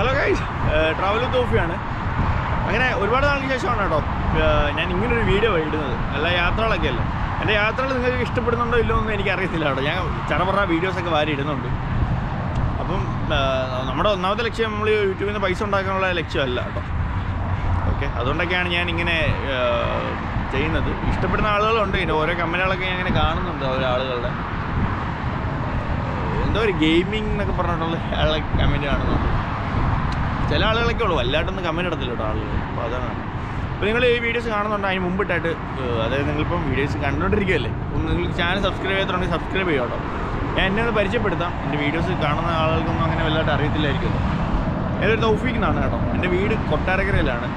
Hello guys travel തോഫിയാണ് അങ്ങനെ ഒരുപാട് നാളിന് ശേഷമാണ് കേട്ടോ ഞാൻ ഇങ്ങനൊരു വീഡിയോ ഇടുന്നത്. അല്ല യാത്രകളൊക്കെ അല്ലേ? എന്റെ യാത്രകൾ നിങ്ങൾക്ക് ഇഷ്ടപ്പെടുന്നുണ്ടോ ഇല്ലോ എന്ന് എനിക്കറിയത്തില്ല കേട്ടോ. ഞാൻ ചടപറ വീഡിയോസൊക്കെ വാരി ഇടുന്നുണ്ട്. അപ്പം നമ്മുടെ ഒന്നാമത്തെ ലക്ഷ്യം നമ്മൾ യൂട്യൂബിൽ നിന്ന് പൈസ ഉണ്ടാക്കാനുള്ള ലക്ഷ്യമല്ല കേട്ടോ. ഓക്കെ അതുകൊണ്ടൊക്കെയാണ് ഞാൻ ഇങ്ങനെ ചെയ്യുന്നത്. ഇഷ്ടപ്പെടുന്ന ആളുകളുണ്ട്. ഇതിന്റെ ഓരോ കമ്പനികളൊക്കെ ഞാൻ ഇങ്ങനെ കാണുന്നുണ്ട് ഓരോ ആളുകളുടെ. എന്തോ ഒരു ഗെയിമിംഗ് എന്നൊക്കെ പറഞ്ഞിട്ടുള്ള ആളെ കമന്റ് കാണുന്നുണ്ട്. ചില ആളുകളൊക്കെ ഉള്ളൂ. വല്ലാണ്ടൊന്നും കമന്റ് ഇടത്തില്ല കേട്ടോ ആളുകൾ അപ്പോൾ അതാണ്. അപ്പോൾ നിങ്ങൾ ഈ വീഡിയോസ് കാണുന്നുണ്ട്? അതിന് മുമ്പിട്ടായിട്ട് അതായത് നിങ്ങളിപ്പം വീഡിയോസ് കണ്ടുകൊണ്ടിരിക്കുകയല്ലേ നിങ്ങൾ ചാനൽ സബ്സ്ക്രൈബ് ചെയ്യാത്തുണ്ടെങ്കിൽ സബ്സ്ക്രൈബ് ചെയ്യാം കേട്ടോ. ഞാൻ എന്നെ ഒന്ന് പരിചയപ്പെടുത്താം. എന്റെ വീഡിയോസ് കാണുന്ന ആളുകൾക്കൊന്നും അങ്ങനെ വല്ലാണ്ട് അറിയത്തില്ലായിരിക്കുമല്ലോ ഏതൊരു തൗഫീഖ് എന്നാണ് കേട്ടോ. എന്റെ വീട് കൊട്ടാരക്കരയിലാണ്.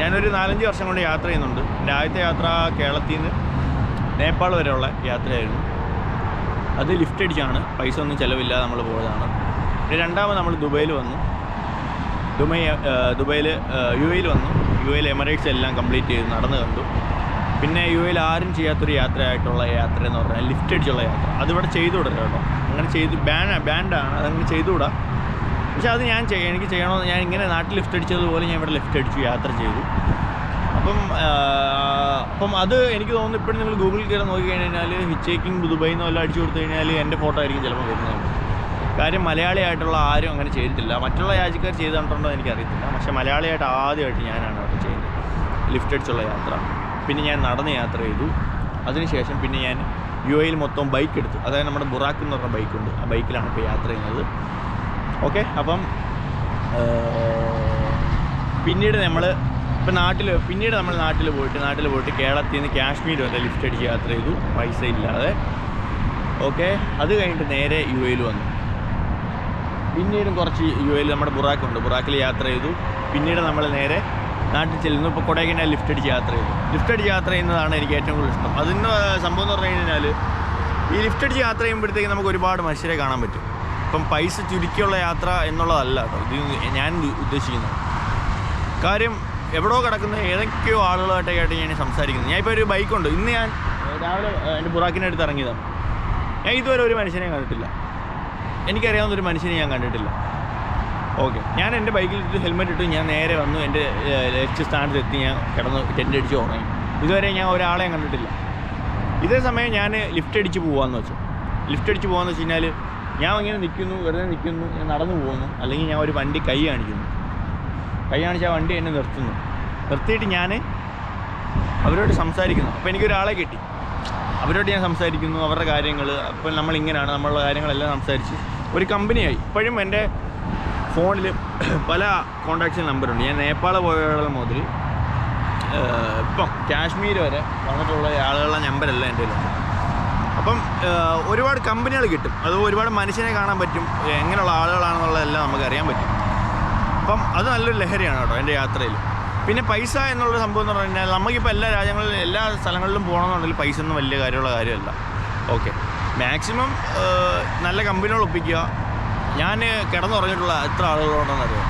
ഞാനൊരു നാലഞ്ച് വർഷം കൊണ്ട് യാത്ര ചെയ്യുന്നുണ്ട്. എന്റെ ആദ്യത്തെ യാത്ര കേരളത്തിൽ നിന്ന് നേപ്പാൾ വരെയുള്ള യാത്രയായിരുന്നു. അത് ലിഫ്റ്റ് അടിച്ചാണ് പൈസ ഒന്നും ചിലവില്ലാതെ നമ്മൾ പോയതാണ്. രണ്ടാമത് നമ്മൾ ദുബൈയിൽ വന്നു. ദുബൈ ദുബൈയിൽ യു എയിൽ വന്നു. യു എയിൽ എമിറേറ്റ്സ് എല്ലാം കംപ്ലീറ്റ് ചെയ്ത് നടന്നു കണ്ടു. പിന്നെ യു എയിൽ ആരും ചെയ്യാത്തൊരു യാത്രയായിട്ടുള്ള യാത്ര എന്ന് പറഞ്ഞാൽ ലിഫ്റ്റ് അടിച്ചുള്ള യാത്ര. അതിവിടെ ചെയ്തു വിടരുത് കേട്ടോ. അങ്ങനെ ചെയ്ത് ബാൻ ബാൻഡാണ് അതങ്ങനെ ചെയ്തുകൂടാ പക്ഷെ അത് ഞാൻ ചെയ്യ എനിക്ക് ചെയ്യണമെന്ന് ഞാൻ ഇങ്ങനെ നാട്ടിൽ ലിഫ്റ്റ് അടിച്ചതുപോലെ ഞാൻ ഇവിടെ ലിഫ്റ്റ് അടിച്ചു യാത്ര ചെയ്തു. അപ്പം അപ്പം അത് എനിക്ക് തോന്നുന്നു ഇപ്പോഴും നിങ്ങൾ ഗൂഗിളിൽ കയറി നോക്കി കഴിഞ്ഞാൽ എന്ന് വല്ലതും അടിച്ചു കൊടുത്തു കഴിഞ്ഞാൽ എന്റെ ഫോട്ടോ ആയിരിക്കും ചിലപ്പോൾ വരുന്നത്. കാര്യം മലയാളിയായിട്ടുള്ള ആരും അങ്ങനെ ചെയ്തിട്ടില്ല. മറ്റുള്ള രാജ്യക്കാർ ചെയ്ത് കണ്ടിട്ടുണ്ടോ എനിക്കറിയത്തില്ല. പക്ഷേ മലയാളിയായിട്ട് ആദ്യമായിട്ട് ഞാനാണ് അവിടെ ചെയ്യുന്നത്. ലിഫ്റ്റ് അടിച്ചുള്ള യാത്ര. പിന്നെ ഞാൻ നടന്ന് യാത്ര ചെയ്തു. അതിനുശേഷം പിന്നെ ഞാൻ യു എയിൽ മൊത്തം ബൈക്ക് എടുത്തു. അതായത് നമ്മുടെ ബുറാക്ക് എന്ന് പറഞ്ഞ ബൈക്കുണ്ട് ആ ബൈക്കിലാണ് ഇപ്പോൾ യാത്ര ചെയ്യുന്നത്. ഓക്കെ അപ്പം പിന്നീട് നമ്മൾ ഇപ്പം നാട്ടിൽ പിന്നീട് നമ്മൾ നാട്ടിൽ പോയിട്ട് നാട്ടിൽ പോയിട്ട് കേരളത്തിൽ നിന്ന് കാശ്മീർ വരെ ലിഫ്റ്റ് അടിച്ച് യാത്ര ചെയ്തു. പൈസ ഇല്ലാതെ. ഓക്കെ അത് കഴിഞ്ഞിട്ട് നേരെ യു എയിൽ വന്നു. പിന്നീടും കുറച്ച് യു എയിൽ നമ്മുടെ ബുറാക്കുണ്ട്. ബുറാക്കിൽ യാത്ര ചെയ്തു. പിന്നീട് നമ്മൾ നേരെ നാട്ടിൽ ചെല്ലുന്നു. ഇപ്പോൾ കൊടൈക്കനാൽ ലിഫ്റ്റ് അടിച്ച് യാത്ര ചെയ്തു. ലിഫ്റ്റ് അടിച്ച് യാത്ര ചെയ്യുന്നതാണ് എനിക്ക് ഏറ്റവും കൂടുതൽ ഇഷ്ടം. അതിന് സംഭവം എന്ന് പറഞ്ഞു കഴിഞ്ഞാൽ ഈ ലിഫ്റ്റ് അടിച്ച് യാത്ര ചെയ്യുമ്പോഴത്തേക്ക് നമുക്ക് ഒരുപാട് മനുഷ്യരെ കാണാൻ പറ്റും. ഇപ്പം പൈസ ചുരുക്കിയുള്ള യാത്ര എന്നുള്ളതല്ല. ഇത് ഞാൻ ഉദ്ദേശിക്കുന്നത്. കാര്യം എവിടെയോ കിടക്കുന്ന ഏതൊക്കെയോ ആളുകളായിട്ടൊക്കെയായിട്ട് ഞാൻ സംസാരിക്കുന്നത് ഞാൻ ഇപ്പോൾ ഒരു ബൈക്കുണ്ട്. ഇന്ന് ഞാൻ രാവിലെ എന്റെ ബുറാക്കിനടുത്ത് ഇറങ്ങിയതാണ്. ഞാൻ ഇതുവരെ ഒരു മനുഷ്യനെ കണ്ടിട്ടില്ല. എനിക്കറിയാവുന്ന ഒരു മനുഷ്യനെ ഞാൻ കണ്ടിട്ടില്ല. ഓക്കെ ഞാൻ എന്റെ ബൈക്കിൽ ഇട്ട് ഹെൽമെറ്റ് ഇട്ടു. ഞാൻ നേരെ വന്നു. എന്റെ ലക്ഷ്യ സ്ഥാനത്തെത്തി ഞാൻ കിടന്ന്. ടെന്റ് അടിച്ച് ഉറങ്ങി. ഇതുവരെ ഞാൻ ഒരാളെ കണ്ടിട്ടില്ല. ഇതേ സമയം ഞാൻ ലിഫ്റ്റ് അടിച്ച് പോകാമെന്ന് വെച്ചു. ലിഫ്റ്റ് അടിച്ച് പോകാമെന്ന് വെച്ച് കഴിഞ്ഞാൽ ഞാൻ ഇങ്ങനെ നിൽക്കുന്നു വെറുതെ നിൽക്കുന്നു ഞാൻ നടന്നു പോകുന്നു. അല്ലെങ്കിൽ ഞാൻ ഒരു വണ്ടി കൈ കാണിക്കുന്നു. കൈ കാണിച്ച് ആ വണ്ടി എന്നെ നിർത്തുന്നു. നിർത്തിയിട്ട് ഞാൻ അവരോട് സംസാരിക്കുന്നു. അപ്പോൾ എനിക്കൊരാളെ കിട്ടി. അവരോട് ഞാൻ സംസാരിക്കുന്നു. അവരുടെ കാര്യങ്ങൾ അപ്പോൾ നമ്മൾ ഇങ്ങനെയാണ്. നമ്മളുടെ കാര്യങ്ങളെല്ലാം സംസാരിച്ച് ഒരു കമ്പനിയായി. ഇപ്പോഴും എന്റെ ഫോണിൽ പല കോണ്ടാക്ട്സിൽ നമ്പറുണ്ട്. ഞാൻ നേപ്പാൾ പോയുള്ള മുതൽ ഇപ്പം കാശ്മീർ വരെ വന്നിട്ടുള്ള ആളുകളുടെ നമ്പരല്ല എന്റെ കയ്യിലുണ്ട്. അപ്പം ഒരുപാട് കമ്പനികൾ കിട്ടും. അത് ഒരുപാട് മനുഷ്യനെ കാണാൻ പറ്റും. എങ്ങനെയുള്ള ആളുകളാണെന്നുള്ളതെല്ലാം നമുക്ക് അറിയാൻ പറ്റും. അപ്പം അത് നല്ലൊരു ലഹരിയാണ് കേട്ടോ എന്റെ യാത്രയിൽ. പിന്നെ പൈസ എന്നുള്ള സംഭവം എന്ന് പറഞ്ഞു കഴിഞ്ഞാൽ നമുക്കിപ്പോൾ എല്ലാ രാജ്യങ്ങളിലും എല്ലാ സ്ഥലങ്ങളിലും പോകണമെന്നുണ്ടെങ്കിൽ പൈസ ഒന്നും വലിയ കാര്യമുള്ള കാര്യമല്ല. ഓക്കെ. മാക്സിമം നല്ല കമ്പനികൾ ഒപ്പിക്കുക. ഞാൻ കിടന്നുറങ്ങിയിട്ടുള്ള എത്ര ആളുകളുണ്ടെന്ന് അറിയാം?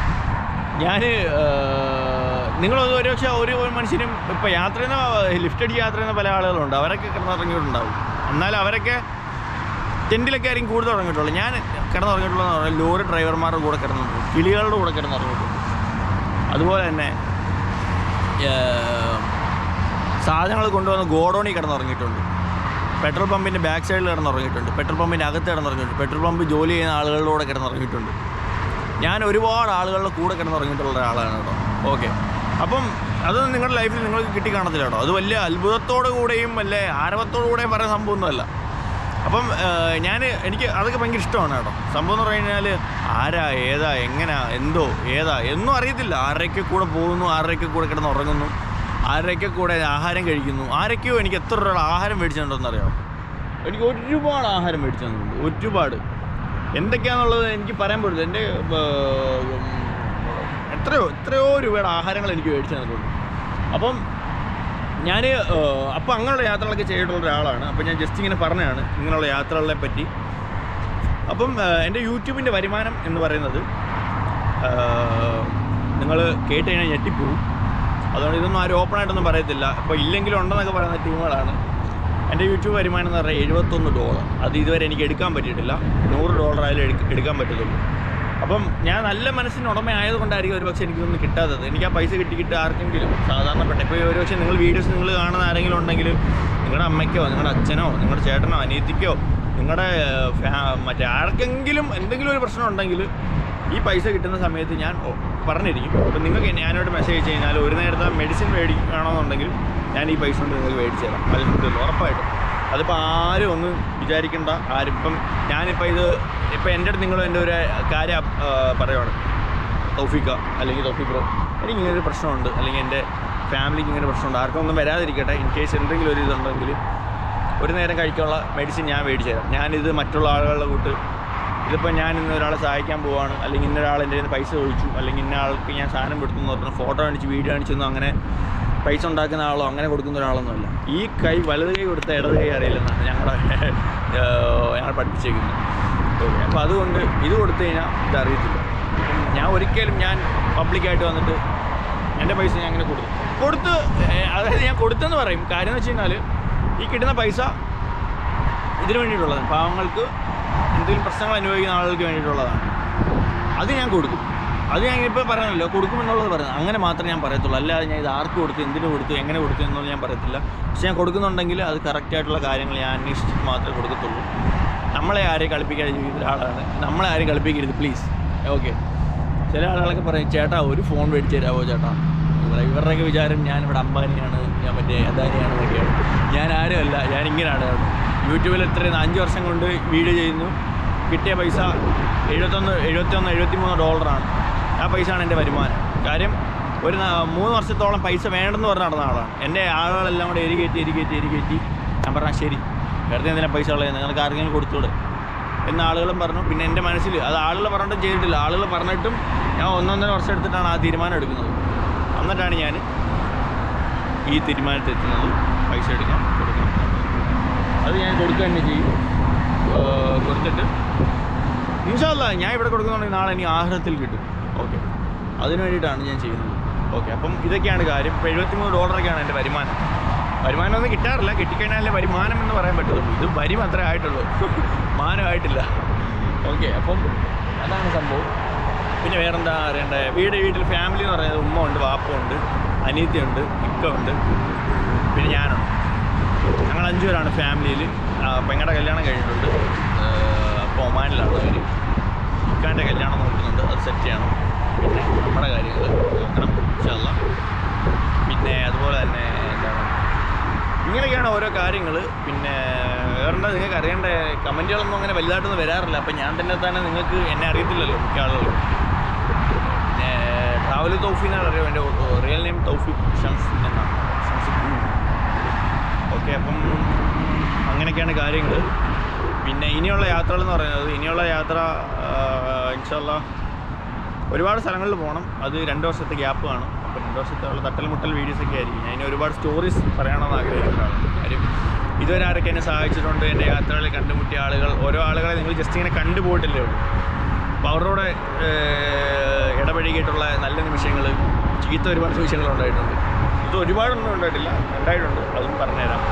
ഞാൻ നിങ്ങൾ ഒരു പക്ഷേ ഒരു മനുഷ്യനും ഇപ്പോൾ യാത്ര ചെയ്യുന്ന ലിഫ്റ്റ് അടിച്ച് യാത്ര ചെയ്യുന്ന പല ആളുകളുണ്ട്. അവരൊക്കെ കിടന്നുറങ്ങിയിട്ടുണ്ടാവും. എന്നാൽ അവരൊക്കെ ടെന്റിലൊക്കെ ആയിരിക്കും കൂടുതൽ ഉറങ്ങിയിട്ടുള്ളൂ ഞാൻ കിടന്നുറങ്ങിയിട്ടുള്ളതെന്ന് പറഞ്ഞാൽ ലോറി ഡ്രൈവർമാരുടെ കൂടെ കിടന്നിട്ടുണ്ട് കിളികളുടെ കൂടെ കിടന്നുറങ്ങിയിട്ടുണ്ട് അതുപോലെ തന്നെ സാധനങ്ങൾ കൊണ്ടുവന്ന് ഗോഡോണിൽ കിടന്നുറങ്ങിയിട്ടുണ്ട്. പെട്രോൾ പമ്പിന്റെ ബാക്ക് സൈഡിൽ കിടന്നുറങ്ങിയിട്ടുണ്ട്. പെട്രോൾ പമ്പിന്റെ അകത്ത് കിടന്നുറങ്ങിയിട്ടുണ്ട്. പെട്രോൾ പമ്പ് ജോലി ചെയ്യുന്ന ആളുകളുടെ കൂടെ കിടന്നുറങ്ങിയിട്ടുണ്ട്. ഞാൻ ഒരുപാട് ആളുകളുടെ കൂടെ കിടന്നുറങ്ങിയിട്ടുള്ള ഒരാളാണ് കേട്ടോ. ഓക്കെ അപ്പം അത് നിങ്ങളുടെ ലൈഫിൽ നിങ്ങൾക്ക് കിട്ടി കാണത്തില്ല കേട്ടോ. അത് വലിയ അത്ഭുതത്തോടു കൂടെയും വല്ല ആരവത്തോടു കൂടെയും പറയുന്ന സംഭവമൊന്നുമല്ല. അപ്പം ഞാൻ എനിക്ക് അതൊക്കെ ഭയങ്കര ഇഷ്ടമാണ് കേട്ടോ. സംഭവം എന്ന് പറഞ്ഞു കഴിഞ്ഞാൽ ആരാ ഏതാ എങ്ങനെയാ എന്തോ ഏതാ എന്നും അറിയത്തില്ല. ആരുടെയൊക്കെ കൂടെ പോകുന്നു ആരുടെയൊക്കെ കൂടെ കിടന്ന് ഉറങ്ങുന്നു ആരുടെയൊക്കെ കൂടെ ആഹാരം കഴിക്കുന്നു? ആരൊക്കെയോ എനിക്ക് എത്ര രൂപ ആഹാരം മേടിച്ചിട്ടുണ്ടെന്ന് അറിയാമോ എനിക്ക് ഒരുപാട് ആഹാരം മേടിച്ചു തന്നിട്ടുണ്ട് ഒരുപാട്. എന്തൊക്കെയാണെന്നുള്ളത് എനിക്ക് പറയാൻ പറ്റില്ല എന്റെ എത്രയോ എത്രയോ രൂപയുടെ ആഹാരങ്ങൾ എനിക്ക് മേടിച്ചു തന്നിട്ടുണ്ട് അപ്പം ഞാൻ അപ്പം അങ്ങനെയുള്ള യാത്രകളൊക്കെ ചെയ്തിട്ടുള്ള ഒരാളാണ്. അപ്പം ഞാൻ ജസ്റ്റ് ഇങ്ങനെ പറഞ്ഞതാണ് ഇങ്ങനെയുള്ള യാത്രകളെ പറ്റി. അപ്പം എന്റെ യൂട്യൂബിന്റെ വരുമാനം എന്ന് പറയുന്നത് നിങ്ങൾ കേട്ട് കഴിഞ്ഞാൽ ഞെട്ടിപ്പോവും. അതുകൊണ്ട് ഇതൊന്നും ആരും ഓപ്പണായിട്ടൊന്നും പറയത്തില്ല. അപ്പോൾ ഇല്ലെങ്കിലും ഉണ്ടെന്നൊക്കെ പറയുന്ന ടീമുകളാണ്. എന്റെ യൂട്യൂബ് വരുമാനം എന്ന് പറഞ്ഞാൽ എഴുപത്തൊന്ന് ഡോളർ അത് ഇതുവരെ എനിക്ക് എടുക്കാൻ പറ്റിയിട്ടില്ല. നൂറ് ഡോളർ ആയാലും എടുക്ക- എടുക്കാൻ പറ്റത്തുള്ളൂ. അപ്പം ഞാൻ നല്ല മനസ്സിന് ഉടമയായതുകൊണ്ടായിരിക്കും ഒരു പക്ഷേ എനിക്കൊന്നും കിട്ടാത്തത്. എനിക്ക് ആ പൈസ കിട്ടി കിട്ടി ആർക്കെങ്കിലും സാധാരണപ്പെട്ട ഇപ്പോൾ ഒരു പക്ഷേ നിങ്ങൾ വീഡിയോസ് നിങ്ങൾ കാണുന്ന ആരെങ്കിലും ഉണ്ടെങ്കിൽ നിങ്ങളുടെ അമ്മയ്ക്കോ നിങ്ങളുടെ അച്ഛനോ നിങ്ങളുടെ ചേട്ടനോ അനിയത്തിക്കോ നിങ്ങളുടെ മറ്റേ ആർക്കെങ്കിലും എന്തെങ്കിലും ഒരു പ്രശ്നം ഉണ്ടെങ്കിൽ ഈ പൈസ കിട്ടുന്ന സമയത്ത് ഞാൻ പറഞ്ഞിരിക്കും. അപ്പം നിങ്ങൾക്ക് ഞാനോട് മെസ്സേജ് കഴിഞ്ഞാൽ ഒരു നേരത്തെ മെഡിസിൻ മേടിക്കണമെന്നുണ്ടെങ്കിൽ ഞാൻ ഈ പൈസ കൊണ്ട് നിങ്ങൾക്ക് മേടിച്ചു തരാം. അലഹമില്ല ഉറപ്പായിട്ടും. അതിപ്പോൾ ആരും ഒന്ന് വിചാരിക്കേണ്ട ആരും. ഇപ്പം ഞാനിപ്പോൾ ഇത് ഇപ്പം എന്റെ അടുത്ത് നിങ്ങൾ എന്റെ ഒരു കാര്യം പറയുവാണ്. തൗഫീക്ക അല്ലെങ്കിൽ തൗഫീഖ് ബ്രോ എനിക്ക് ഇങ്ങനൊരു പ്രശ്നമുണ്ട്. അല്ലെങ്കിൽ എന്റെ ഫാമിലിക്ക് ഇങ്ങനെ പ്രശ്നമുണ്ട്. ആർക്കും ഒന്നും വരാതിരിക്കട്ടെ. ഇൻ കേസ് എന്തെങ്കിലും ഒരു ഇതുണ്ടെങ്കിൽ ഒരു നേരം കഴിക്കാനുള്ള മെഡിസിൻ ഞാൻ മേടിച്ചു തരാം. ഞാനിത് മറ്റുള്ള ആളുകളുടെ കൂട്ട് ഇതിപ്പോൾ ഞാൻ ഇന്ന് ഒരാളെ സഹായിക്കാൻ പോവാണ്. അല്ലെങ്കിൽ ഇന്ന കയ്യിൽ നിന്ന് പൈസ ചോദിച്ചു. അല്ലെങ്കിൽ ഇന്ന ആൾക്ക് ഞാൻ സാധനം കൊടുത്തു പറഞ്ഞു ഫോട്ടോ കാണിച്ച് വീഡിയോ കാണിച്ചൊന്നും അങ്ങനെ പൈസ ഉണ്ടാക്കുന്ന ആളോ അങ്ങനെ കൊടുക്കുന്ന ഒരാളൊന്നുമല്ല ഈ കൈ വലത് കൈ കൊടുത്ത ഇടത് കൈ അറിയില്ലെന്നാണ് ഞങ്ങളുടെ ഞങ്ങൾ പഠിപ്പിച്ചേക്കുന്നത്. ഓക്കെ അപ്പോൾ അതുകൊണ്ട് ഇത് കൊടുത്തു കഴിഞ്ഞാൽ ഇത് അറിയത്തില്ല. ഞാൻ ഒരിക്കലും ഞാൻ പബ്ലിക്കായിട്ട് വന്നിട്ട് എന്റെ പൈസ ഞാൻ അങ്ങനെ കൊടുത്തു കൊടുത്ത് അതായത് ഞാൻ കൊടുത്തെന്ന് പറയും. കാര്യം എന്ന് വെച്ച് കഴിഞ്ഞാൽ ഈ കിട്ടുന്ന പൈസ ഇതിനു വേണ്ടിയിട്ടുള്ളതാണ്. പാവങ്ങൾക്ക് എന്തെങ്കിലും പ്രശ്നങ്ങൾ അനുഭവിക്കുന്ന ആളുകൾക്ക് വേണ്ടിയിട്ടുള്ളതാണ്. അത് ഞാൻ കൊടുക്കും. അത് ഞാൻ ഇപ്പോൾ പറയണല്ലോ കൊടുക്കുമെന്നുള്ളത് പറയുന്നത്. അങ്ങനെ മാത്രമേ ഞാൻ പറയത്തുള്ളൂ. അല്ലാതെ ഞാൻ ഇത് ആർക്ക് കൊടുത്തു എന്തിനു കൊടുത്തു എങ്ങനെ കൊടുത്തു എന്നൊന്നും ഞാൻ പറയത്തില്ല. പക്ഷെ ഞാൻ കൊടുക്കുന്നുണ്ടെങ്കിൽ അത് കറക്റ്റായിട്ടുള്ള കാര്യങ്ങൾ ഞാൻ അന്വേഷിച്ചിട്ട് മാത്രമേ കൊടുക്കത്തുള്ളൂ. നമ്മളെ ആരെയും കളിപ്പിക്കാതെ ജീവിക്കുന്ന ആളാണ് നമ്മളെ ആരെയും കളിപ്പിക്കരുത് പ്ലീസ് ഓക്കെ ചില ആളുകളൊക്കെ പറയും ചേട്ടാ ഒരു ഫോൺ മേടിച്ച് തരാമോ ചേട്ടാ? ഇവരുടെയൊക്കെ വിചാരം ഞാനിവിടെ അംബാനിയാണ് ഞാൻ മറ്റേ അദാനിയാണ് എന്നൊക്കെയാണ്. ഞാൻ ആരുമല്ല ഞാൻ ഇങ്ങനെയാണ്. യൂട്യൂബിൽ എത്രയും അഞ്ച് വർഷം കൊണ്ട് വീഡിയോ ചെയ്യുന്നു. കിട്ടിയ പൈസ എഴുപത്തൊന്ന് എഴുപത്തൊന്ന് എഴുപത്തിമൂന്ന് ഡോളറാണ്. ആ പൈസയാണ് എന്റെ വരുമാനം. കാര്യം ഒരു മൂന്ന് വർഷത്തോളം പൈസ വേണ്ടെന്ന് പറഞ്ഞ് നടന്ന ആളാണ്. എന്റെ ആളുകളെല്ലാം കൂടെ എരികേറ്റി എരികേറ്റി എരികേറ്റി ഞാൻ പറഞ്ഞാൽ ശരി. വെറുതെ എന്തിനാ പൈസ ഉള്ളത്? നിങ്ങൾക്ക് ആർക്കെങ്കിലും കൊടുത്തൂടെ എന്ന് ആളുകളും പറഞ്ഞു. പിന്നെ എന്റെ മനസ്സിൽ അത് ആളുകൾ പറഞ്ഞിട്ടും ചെയ്തിട്ടില്ല. ആളുകൾ പറഞ്ഞിട്ടും ഞാൻ ഒന്നൊന്നര വർഷം എടുത്തിട്ടാണ് ആ തീരുമാനം എടുക്കുന്നത്. എന്നിട്ടാണ് ഞാൻ ഈ തീരുമാനത്തിൽ എത്തുന്നത് പൈസ എടുക്കാൻ കൊടുക്കണം അത് ഞാൻ കൊടുക്കുക തന്നെ ചെയ്യും. കൊടുത്തിട്ട്. ഇൻഷാല്ല ഞാൻ ഇവിടെ കൊടുക്കുന്നുണ്ടെങ്കിൽ നാളെ എനിക്ക് ആഹാരത്തിൽ കിട്ടും. ഓക്കെ. അതിന് വേണ്ടിയിട്ടാണ് ഞാൻ ചെയ്യുന്നത്. ഓക്കെ അപ്പം ഇതൊക്കെയാണ് കാര്യം. ഇപ്പോൾ എഴുപത്തിമൂന്ന് ഡോളറൊക്കെയാണ് എന്റെ വരുമാനം. വരുമാനം ഒന്നും കിട്ടാറില്ല. കിട്ടിക്കഴിഞ്ഞാലേ വരുമാനം എന്ന് പറയാൻ പറ്റുള്ളൂ ഇത് വരി മാത്രമേ ആയിട്ടുള്ളൂ. മാനമായിട്ടില്ല. ഓക്കെ അപ്പം അതാണ് സംഭവം. പിന്നെ വേറെന്താ അറിയണ്ടേ? വീട് വീട്ടിൽ ഫാമിലി എന്ന് പറയുന്നത് ഉമ്മ ഉണ്ട് വാപ്പ ഉണ്ട് അനീത്തിയുണ്ട് ഇക്ക ഉണ്ട് പിന്നെ ഞാനുണ്ട്. ഞങ്ങൾ അഞ്ചു പേരാണ് ഫാമിലിയിൽ പെങ്ങളുടെ കല്യാണം കഴിഞ്ഞിട്ടുണ്ട്. അപ്പോൾ ഒമാനിലാണ് അവർ ഇക്കാന്റെ കല്യാണം നോക്കുന്നുണ്ട്. അത് സെറ്റ് ചെയ്യണം. പിന്നെ നമ്മുടെ കാര്യങ്ങൾ നോക്കണം ഇൻഷാല്ല പിന്നെ അതുപോലെ തന്നെ എന്താണ് ഇങ്ങനെയൊക്കെയാണ് ഓരോ കാര്യങ്ങൾ പിന്നെ വേറെന്താ നിങ്ങൾക്ക് അറിയേണ്ട കമന്റുകളൊന്നും അങ്ങനെ വലുതായിട്ടൊന്നും വരാറില്ല. അപ്പം ഞാൻ തന്നെ തന്നെ നിങ്ങൾക്ക് എന്നെ അറിയത്തില്ലല്ലോ മിക്ക ആളുകളും. പിന്നെ ട്രാവൽ തൗഫി എന്നാണ് അറിയാം. എന്റെ റിയൽ നെയിം തൗഫിക് ഷംസ് എന്നാണ്. ഓക്കെ അപ്പം അങ്ങനെയൊക്കെയാണ് കാര്യങ്ങൾ പിന്നെ ഇനിയുള്ള യാത്രകൾ എന്ന് പറയുന്നത് ഇനിയുള്ള യാത്ര ഇൻഷല്ല ഒരുപാട് സ്ഥലങ്ങളിൽ പോകണം. അത് രണ്ട് വർഷത്തെ ഗ്യാപ്പ് കാണും. അപ്പോൾ രണ്ട് വർഷത്തെ ഉള്ള തട്ടൽ മുട്ടൽ വീഡിയോസൊക്കെ ആയിരിക്കും. ഞാൻ ഇനി ഒരുപാട് സ്റ്റോറീസ് പറയണമെന്ന് ആഗ്രഹിക്കുന്നതാണ്. കാര്യം ഇതുവരെ ആരൊക്കെ എന്നെ സഹായിച്ചിട്ടുണ്ട് എന്റെ യാത്രകളിൽ കണ്ടുമുട്ടിയ ആളുകൾ ഓരോ ആളുകളെ നിങ്ങൾ ജസ്റ്റ് ഇങ്ങനെ കണ്ടുപോയിട്ടില്ലേ ഉള്ളൂ. അപ്പോൾ അവരുടെ ഇടപഴകിയിട്ടുള്ള നല്ല നിമിഷങ്ങൾ ചീത്ത ഒരുപാട് നിമിഷങ്ങൾ ഉണ്ടായിട്ടുണ്ട്. ഇത് ഒരുപാടൊന്നും ഉണ്ടായിട്ടില്ല. ഉണ്ടായിട്ടുണ്ട് അതും പറഞ്ഞുതരാം.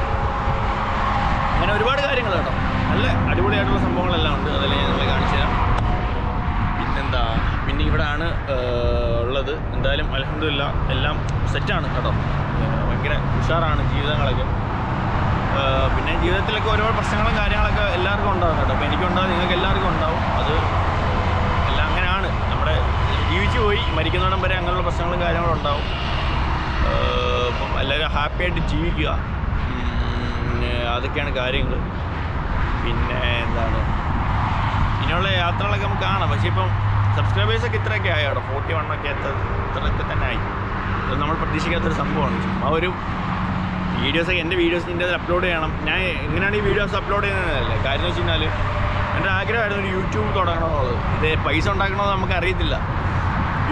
അങ്ങനെ ഒരുപാട് കാര്യങ്ങൾ കേട്ടോ. നല്ല അടിപൊളിയായിട്ടുള്ള സംഭവങ്ങളെല്ലാം ഉണ്ട്. അതെല്ലാം ഞാൻ നിങ്ങളെ കാണിച്ചു തരാം. പിന്നെന്താ? പിന്നെ ഇവിടെ ആണ് ഉള്ളത്. എന്തായാലും അലഹമില്ല എല്ലാം സെറ്റാണ് കേട്ടോ. ഭയങ്കര ഉഷാറാണ് ജീവിതങ്ങളൊക്കെ. പിന്നെ ജീവിതത്തിലൊക്കെ ഒരുപാട് പ്രശ്നങ്ങളും കാര്യങ്ങളൊക്കെ എല്ലാവർക്കും ഉണ്ടാകും കേട്ടോ. അപ്പോൾ എനിക്കുണ്ടാകും നിങ്ങൾക്ക് എല്ലാവർക്കും ഉണ്ടാവും. അത് എല്ലാം അങ്ങനെയാണ്. നമ്മുടെ ജീവിച്ചു പോയി മരിക്കുന്നിടം വരെ അങ്ങനെയുള്ള പ്രശ്നങ്ങളും കാര്യങ്ങളും ഉണ്ടാവും. അപ്പം എല്ലാവരും ഹാപ്പി ആയിട്ട് ജീവിക്കുക അതൊക്കെയാണ് കാര്യങ്ങൾ പിന്നെ എന്താണ്? ഇനിയുള്ള യാത്രകളൊക്കെ നമുക്ക് കാണാം. പക്ഷേ ഇപ്പം സബ്സ്ക്രൈബേഴ്സൊക്കെ ഇത്രയൊക്കെ ആയി അവിടെ ഫോർട്ടി വണ്ണൊക്കെ എത്ത ഇത്രയൊക്കെ തന്നെ ആയി. അത് നമ്മൾ പ്രതീക്ഷിക്കാത്തൊരു സംഭവമാണ്. ചുമ്മാ ഒരു വീഡിയോസൊക്കെ എന്റെ വീഡിയോസ് ഇതിന്റെ അപ്ലോഡ് ചെയ്യണം. ഞാൻ എങ്ങനെയാണ് ഈ വീഡിയോസ് അപ്ലോഡ് ചെയ്യുന്നതല്ലേ കാര്യം എന്ന് വെച്ച് കഴിഞ്ഞാൽ എന്റെ ആഗ്രഹമായിരുന്നു ഒരു യൂട്യൂബ് തുടങ്ങണമെന്നുള്ളത്. ഇത് പൈസ ഉണ്ടാക്കണമെന്ന് നമുക്ക് അറിയത്തില്ല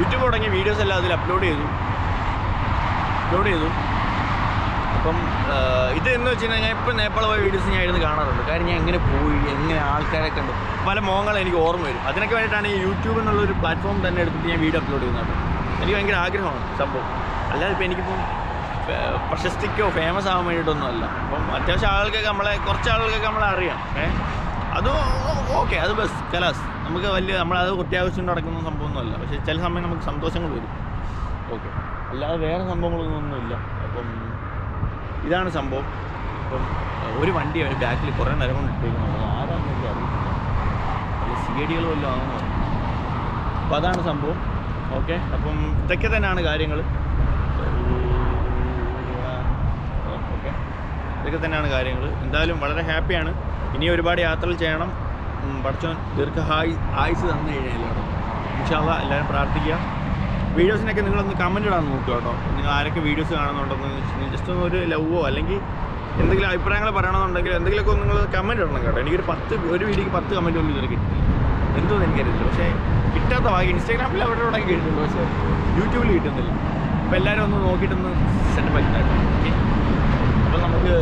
യൂട്യൂബ് തുടങ്ങിയ വീഡിയോസ് എല്ലാം അതിൽ അപ്ലോഡ് ചെയ്തു. അപ്ലോഡ് ചെയ്തു. അപ്പം ഇത് എന്ന് വെച്ച് കഴിഞ്ഞാൽ ഞാൻ ഇപ്പം നേപ്പാൾ പോയ വീഡിയോസ് ഞാൻ ഇരുന്ന് കാണാറുണ്ട്. കാര്യം ഞാൻ എങ്ങനെ പോയി എങ്ങനെ ആൾക്കാരെ കണ്ടു. പല മോഹങ്ങൾ എനിക്ക് ഓർമ്മ വരും. അതിനൊക്കെ വേണ്ടിയിട്ടാണ് ഈ യൂട്യൂബ് എന്നുള്ള ഒരു പ്ലാറ്റ്ഫോം തന്നെ എടുത്തിട്ട് ഞാൻ വീഡിയോ അപ്ലോഡ് ചെയ്യുന്നത്. എനിക്ക് ഭയങ്കര ആഗ്രഹമാണ് സംഭവം. അല്ലാതെ ഇപ്പം എനിക്കിപ്പം പ്രശസ്തിക്കോ ഫേമസ് ആവാൻ വേണ്ടിയിട്ടൊന്നും അല്ല അപ്പം അത്യാവശ്യം ആളുകൾക്കൊക്കെ നമ്മളെ കുറച്ച് ആളുകൾക്കൊക്കെ നമ്മളെ അറിയാം. ഏ? അത് ഓക്കെ അത് ബസ് കലാസ്. നമുക്ക് വലിയ നമ്മളത് കുറ്റാവശ്യം നടക്കുന്ന സംഭവമൊന്നുമല്ല. പക്ഷേ ചില സമയം നമുക്ക് സന്തോഷങ്ങൾ വരും. ഓക്കെ. അല്ലാതെ വേറെ സംഭവങ്ങളൊന്നുമില്ല. അപ്പം ഇതാണ് സംഭവം. അപ്പം ഒരു വണ്ടി ബാക്കിൽ കുറേ നേരം കൊണ്ട് ഇട്ടേക്കുന്നുണ്ട്. ആരാണെന്ന് എനിക്ക് അറിയത്തില്ല. അല്ല സി ഐ ഡികൾ വല്ലതും ആണെന്ന് അപ്പം അതാണ് സംഭവം. ഓക്കെ. അപ്പം ഇതൊക്കെ തന്നെയാണ് കാര്യങ്ങൾ ഓക്കെ. ഇതൊക്കെ തന്നെയാണ് കാര്യങ്ങൾ എന്തായാലും വളരെ ഹാപ്പിയാണ്. ഇനി ഒരുപാട് യാത്രകൾ ചെയ്യണം. പഠിച്ചോൻ ദീർഘ ആയുസ് തന്നു കഴിഞ്ഞാൽ ഇൻഷാല്ല എല്ലാവരും പ്രാർത്ഥിക്കുക. വീഡിയോസിനൊക്കെ നിങ്ങളൊന്ന് കമന്റ് ഇടാൻ നോക്കുക കേട്ടോ. നിങ്ങൾ ആരൊക്കെ വീഡിയോസ് കാണുന്നുണ്ടെന്ന് ജസ്റ്റ് ഒന്ന് ഒരു ലവോ അല്ലെങ്കിൽ എന്തെങ്കിലും അഭിപ്രായങ്ങൾ പറയണമെന്നുണ്ടെങ്കിൽ എന്തെങ്കിലുമൊക്കെ ഒന്ന് നിങ്ങൾ കമന്റ് ഇടണം കേട്ടോ. എനിക്കൊരു പത്ത് ഒരു വീഡിയോക്ക് പത്ത് കമന്റ് പോലും ഇതുവരെ കിട്ടില്ല എന്തോന്ന് എനിക്കറിയില്ല. പക്ഷേ കിട്ടാത്ത ഭാഗ്യം ഇൻസ്റ്റാഗ്രാമിൽ അവിടെ ഇവിടെ കിട്ടുന്നുണ്ട് പക്ഷേ യൂട്യൂബിൽ കിട്ടുന്നില്ല. അപ്പോൾ എല്ലാവരും ഒന്ന് നോക്കിയിട്ടൊന്ന് ആക്കി കേട്ടോ ഓക്കെ അപ്പോൾ നമുക്ക്